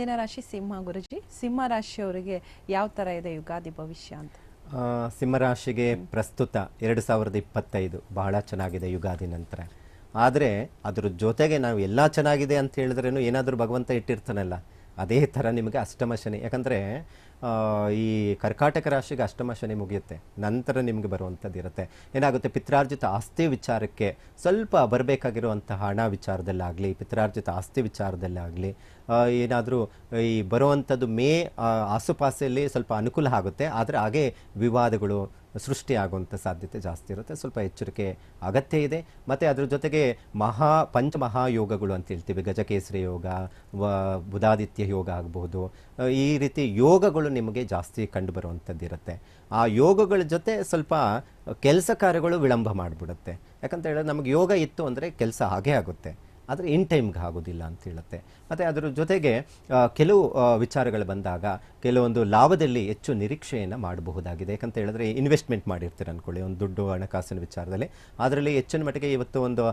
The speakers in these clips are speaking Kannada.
ಮುಂದಿನ ರಾಶಿ ಸಿಂಹ ಗುರುಜಿ, ಸಿಂಹ ರಾಶಿಯವರಿಗೆ ಯಾವ ತರ ಇದೆ ಯುಗಾದಿ ಭವಿಷ್ಯ ಅಂತ? ಸಿಂಹರಾಶಿಗೆ ಪ್ರಸ್ತುತ ಎರಡು ಸಾವಿರದ ಇಪ್ಪತ್ತೈದು ಬಹಳ ಚೆನ್ನಾಗಿದೆ ಯುಗಾದಿ ನಂತರ. ಆದರೆ ಅದ್ರ ಜೊತೆಗೆ ನಾವು ಎಲ್ಲ ಚೆನ್ನಾಗಿದೆ ಅಂತ ಹೇಳಿದ್ರೇನು ಏನಾದರೂ ಭಗವಂತ ಇಟ್ಟಿರ್ತಾನಲ್ಲ. ಅದೇ ಥರ ನಿಮಗೆ ಅಷ್ಟಮ ಶನಿ. ಯಾಕಂದರೆ ಈ ಕರ್ಕಾಟಕ ರಾಶಿಗೆ ಅಷ್ಟಮ ಶನಿ ಮುಗಿಯುತ್ತೆ. ನಂತರ ನಿಮಗೆ ಬರುವಂಥದ್ದು ಇರುತ್ತೆ. ಏನಾಗುತ್ತೆ? ಪಿತ್ರಾರ್ಜಿತ ಆಸ್ತಿ ವಿಚಾರಕ್ಕೆ ಸ್ವಲ್ಪ ಬರಬೇಕಾಗಿರುವಂಥ ಹಣ ವಿಚಾರದಲ್ಲಾಗಲಿ, ಪಿತ್ರಾರ್ಜಿತ ಆಸ್ತಿ ವಿಚಾರದಲ್ಲಾಗಲಿ ಏನಾದರೂ ಈ ಬರುವಂಥದ್ದು ಮೇ ಆಸುಪಾಸಲ್ಲಿ ಸ್ವಲ್ಪ ಅನುಕೂಲ ಆಗುತ್ತೆ. ಆದರೆ ಹಾಗೆ ವಿವಾದಗಳು ಸೃಷ್ಟಿಯಾಗುವಂಥ ಸಾಧ್ಯತೆ ಜಾಸ್ತಿ ಇರುತ್ತೆ. ಸ್ವಲ್ಪ ಎಚ್ಚರಿಕೆ ಅಗತ್ಯ ಇದೆ. ಮತ್ತು ಅದ್ರ ಜೊತೆಗೆ ಮಹಾ ಪಂಚಮಹಾಯೋಗಗಳು ಅಂತ ಹೇಳ್ತೀವಿ. ಗಜಕೇಸರಿ ಯೋಗ, ವ, ಬುಧಾದಿತ್ಯ ಯೋಗ ಆಗ್ಬೋದು ಈ ರೀತಿ ಯೋಗಗಳು ನಿಮಗೆ ಜಾಸ್ತಿ ಕಂಡುಬರುವಂಥದ್ದು ಇರುತ್ತೆ. ಆ ಯೋಗಗಳ ಜೊತೆ ಸ್ವಲ್ಪ ಕೆಲಸ ಕಾರ್ಯಗಳು ವಿಳಂಬ ಮಾಡಿಬಿಡುತ್ತೆ. ಯಾಕಂತ ಹೇಳಿದ್ರೆ ನಮಗೆ ಯೋಗ ಇತ್ತು ಅಂದರೆ ಕೆಲಸ ಹಾಗೇ ಆಗುತ್ತೆ. ಆದರೆ ಇನ್ ಟೈಮ್ಗೆ ಆಗೋದಿಲ್ಲ ಅಂತ ಹೇಳುತ್ತೆ. ಮತ್ತು ಅದರ ಜೊತೆಗೆ ಕೆಲವು ವಿಚಾರಗಳು ಬಂದಾಗ ಕೆಲವೊಂದು ಲಾಭದಲ್ಲಿ ಹೆಚ್ಚು ನಿರೀಕ್ಷೆಯನ್ನು ಮಾಡಬಹುದಾಗಿದೆ. ಯಾಕಂತ ಹೇಳಿದ್ರೆ ಇನ್ವೆಸ್ಟ್ಮೆಂಟ್ ಮಾಡಿರ್ತೀರ ಅಂದ್ಕೊಳ್ಳಿ ಒಂದು ದುಡ್ಡು, ಹಣಕಾಸಿನ ವಿಚಾರದಲ್ಲಿ. ಅದರಲ್ಲಿ ಹೆಚ್ಚಿನ ಮಟ್ಟಿಗೆ ಇವತ್ತು ಒಂದು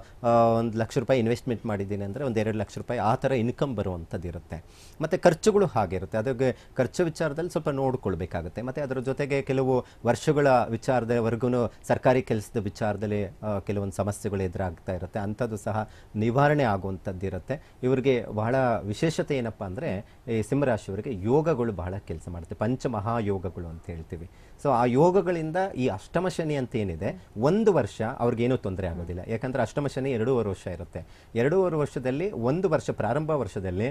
ಒಂದು ಲಕ್ಷ ರೂಪಾಯಿ ಇನ್ವೆಸ್ಟ್ಮೆಂಟ್ ಮಾಡಿದ್ದೀನಿ ಅಂದರೆ ಒಂದು ಎರಡು ಲಕ್ಷ ರೂಪಾಯಿ ಆ ಥರ ಇನ್ಕಮ್ ಬರುವಂಥದ್ದು ಇರುತ್ತೆ. ಮತ್ತು ಖರ್ಚುಗಳು ಹಾಗಿರುತ್ತೆ. ಅದಕ್ಕೆ ಖರ್ಚು ವಿಚಾರದಲ್ಲಿ ಸ್ವಲ್ಪ ನೋಡ್ಕೊಳ್ಬೇಕಾಗುತ್ತೆ. ಮತ್ತು ಅದರ ಜೊತೆಗೆ ಕೆಲವು ವರ್ಷಗಳ ವಿಚಾರದವರೆಗೂ ಸರ್ಕಾರಿ ಕೆಲಸದ ವಿಚಾರದಲ್ಲಿ ಕೆಲವೊಂದು ಸಮಸ್ಯೆಗಳು ಎದುರಾಗ್ತಾ ಇರುತ್ತೆ. ಅಂಥದ್ದು ಸಹ ನಿವಾರಣೆ ಆಗುವಂಥದ್ದು ಇರುತ್ತೆ ಇವರಿಗೆ ಬಹಳ ವಿಶೇಷತೆ ಏನಪ್ಪ ಅಂದರೆ, ಈ ಸಿಂಹರಾಶಿಯವರಿಗೆ ಯೋಗಗಳು ಬಹಳ ಕೆಲಸ ಮಾಡುತ್ತೆ. ಪಂಚಮಹಾಯೋಗಗಳು ಅಂತ ಹೇಳ್ತೀವಿ. ಸೊ ಆ ಯೋಗಗಳಿಂದ ಈ ಅಷ್ಟಮ ಶನಿ ಅಂತ ಏನಿದೆ, ಒಂದು ವರ್ಷ ಅವ್ರಿಗೇನೂ ತೊಂದರೆ ಆಗೋದಿಲ್ಲ. ಯಾಕಂದರೆ ಅಷ್ಟಮ ಶನಿ ಎರಡೂವರೆ ವರ್ಷ ಇರುತ್ತೆ. ಎರಡೂವರೆ ವರ್ಷದಲ್ಲಿ, ಒಂದು ವರ್ಷ ಪ್ರಾರಂಭ ವರ್ಷದಲ್ಲಿ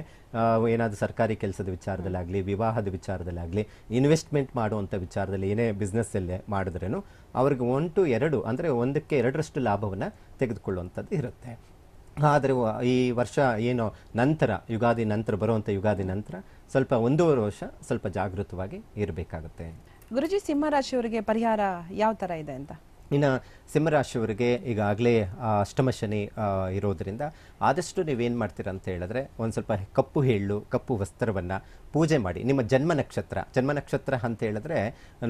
ಏನಾದರೂ ಸರ್ಕಾರಿ ಕೆಲಸದ ವಿಚಾರದಲ್ಲಾಗಲಿ, ವಿವಾಹದ ವಿಚಾರದಲ್ಲಾಗಲಿ, ಇನ್ವೆಸ್ಟ್ಮೆಂಟ್ ಮಾಡುವಂಥ ವಿಚಾರದಲ್ಲಿ, ಏನೇ ಬಿಸ್ನೆಸ್ಸಲ್ಲೇ ಮಾಡಿದ್ರೇನು, ಅವ್ರಿಗೆ ಒನ್ ಟು ಎರಡು, ಅಂದರೆ ಒಂದಕ್ಕೆ ಎರಡರಷ್ಟು ಲಾಭವನ್ನು ತೆಗೆದುಕೊಳ್ಳುವಂಥದ್ದು ಇರುತ್ತೆ. ಆದರೆ ಈ ವರ್ಷ ಏನು ನಂತರ, ಯುಗಾದಿ ನಂತರ ಬರುವಂಥ ಯುಗಾದಿ ನಂತರ ಸ್ವಲ್ಪ ಒಂದೂವರೆ ವರ್ಷ ಸ್ವಲ್ಪ ಜಾಗೃತವಾಗಿ ಇರಬೇಕಾಗುತ್ತೆ. ಗುರುಜಿ ಸಿಂಹರಾಶಿಯವರಿಗೆ ಪರಿಹಾರ ಯಾವ ತರ ಇದೆ ಅಂತ? ಇನ್ನು ಸಿಂಹರಾಶಿಯವರಿಗೆ ಈಗಾಗಲೇ ಅಷ್ಟಮ ಶನಿ ಇರೋದರಿಂದ ಆದಷ್ಟು ನೀವೇನು ಮಾಡ್ತೀರಾ ಅಂತ ಹೇಳಿದ್ರೆ ಒಂದು ಸ್ವಲ್ಪ ಕಪ್ಪು ಹೇಳು, ಕಪ್ಪು ವಸ್ತ್ರವನ್ನು ಪೂಜೆ ಮಾಡಿ. ನಿಮ್ಮ ಜನ್ಮ ನಕ್ಷತ್ರ ಜನ್ಮ ನಕ್ಷತ್ರ ಅಂತ ಹೇಳಿದ್ರೆ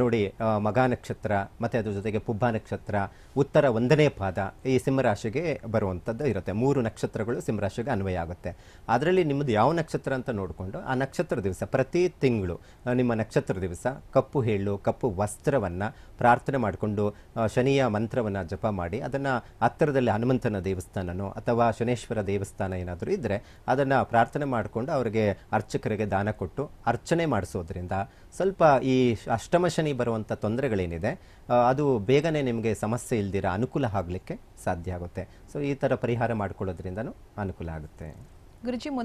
ನೋಡಿ ಮಗ ನಕ್ಷತ್ರ, ಮತ್ತು ಅದ್ರ ಜೊತೆಗೆ ಪುಬ್ಬ ನಕ್ಷತ್ರ, ಉತ್ತರ ಒಂದನೇ ಪಾದ ಈ ಸಿಂಹರಾಶಿಗೆ ಬರುವಂಥದ್ದು ಇರುತ್ತೆ. ಮೂರು ನಕ್ಷತ್ರಗಳು ಸಿಂಹರಾಶಿಗೆ ಅನ್ವಯ ಆಗುತ್ತೆ. ಅದರಲ್ಲಿ ನಿಮ್ಮದು ಯಾವ ನಕ್ಷತ್ರ ಅಂತ ನೋಡಿಕೊಂಡು ಆ ನಕ್ಷತ್ರ ದಿವಸ, ಪ್ರತಿ ತಿಂಗಳು ನಿಮ್ಮ ನಕ್ಷತ್ರ ದಿವಸ ಕಪ್ಪು ಹೇಳು, ಕಪ್ಪು ವಸ್ತ್ರವನ್ನು ಪ್ರಾರ್ಥನೆ ಮಾಡಿಕೊಂಡು ಶನಿಯ ಮಂತ್ರವನ್ನು ಜಪ ಮಾಡಿ ಅದನ್ನು ಹತ್ತಿರದಲ್ಲಿ ಹನುಮಂತನ ದೇವಸ್ಥಾನನೋ ಅಥವಾ ಶನೇಶ್ವರ ದೇವಸ್ಥಾನ ಏನಾದರೂ ಇದ್ದರೆ ಅದನ್ನು ಪ್ರಾರ್ಥನೆ ಮಾಡಿಕೊಂಡು ಅವರಿಗೆ ಅರ್ಚಕರಿಗೆ ದಾನ ಕೊಟ್ಟು ಅರ್ಚನೆ ಮಾಡಿಸೋದ್ರಿಂದ ಸ್ವಲ್ಪ ಈ ಅಷ್ಟಮ ಶನಿ ಬರುವಂಥ ತೊಂದರೆಗಳೇನಿದೆ ಅದು ಬೇಗನೆ ನಿಮಗೆ ಸಮಸ್ಯೆ ಇಲ್ದಿರ ಅನುಕೂಲ ಆಗಲಿಕ್ಕೆ ಸಾಧ್ಯ ಆಗುತ್ತೆ. ಸೊ ಈ ಥರ ಪರಿಹಾರ ಮಾಡಿಕೊಳ್ಳೋದ್ರಿಂದನೂ ಅನುಕೂಲ ಆಗುತ್ತೆ. ಗುರುಜಿ